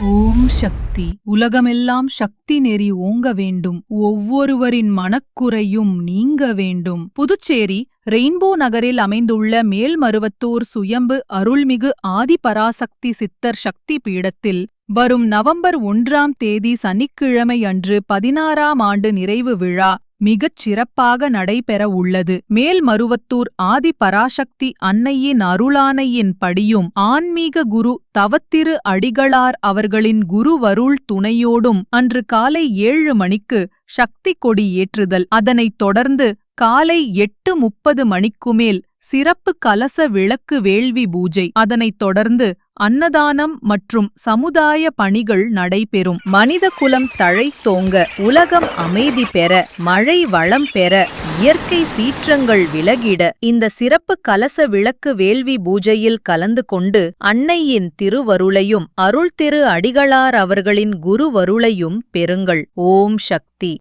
ஓம் சக்தி. உலகமெல்லாம் சக்தி நெறி ஓங்க வேண்டும். ஒவ்வொருவரின் மனக்குறையும் நீங்க வேண்டும். புதுச்சேரி ரெயின்போ நகரில் அமைந்துள்ள மேல்மருவத்தூர் சுயம்பு அருள்மிகு ஆதிபராசக்தி சித்தர் சக்தி பீடத்தில் வரும் நவம்பர் ஒன்றாம் தேதி சனிக்கிழமை அன்று பதினாறாம் ஆண்டு நிறைவு விழா மிகச் சிறப்பாக நடைபெற உள்ளது. மேல்மருவத்தூர் ஆதி பராசக்தி அன்னையின் அருளானையின் படியும் ஆன்மீக குரு தவத்திரு அடிகளார் அவர்களின் குருவருள் துணையோடும் அன்று காலை ஏழு மணிக்கு சக்தி கொடி ஏற்றுதல். அதனைத் தொடர்ந்து காலை எட்டு முப்பது மணிக்கு மேல் சிறப்பு கலச விளக்கு வேள்வி பூஜை. அதனைத் தொடர்ந்து அன்னதானம் மற்றும் சமுதாய பணிகள் நடைபெறும். மனித குலம் தழைத்தோங்க உலகம் அமைதி பெற மழை வளம் பெற இயற்கை சீற்றங்கள் விலகிட இந்த சிறப்பு கலச விளக்கு வேள்வி பூஜையில் கலந்து கொண்டு அன்னையின் திருவருளையும் அருள் திரு அடிகளார் அவர்களின் குருவருளையும் பெறுங்கள். ஓம் சக்தி.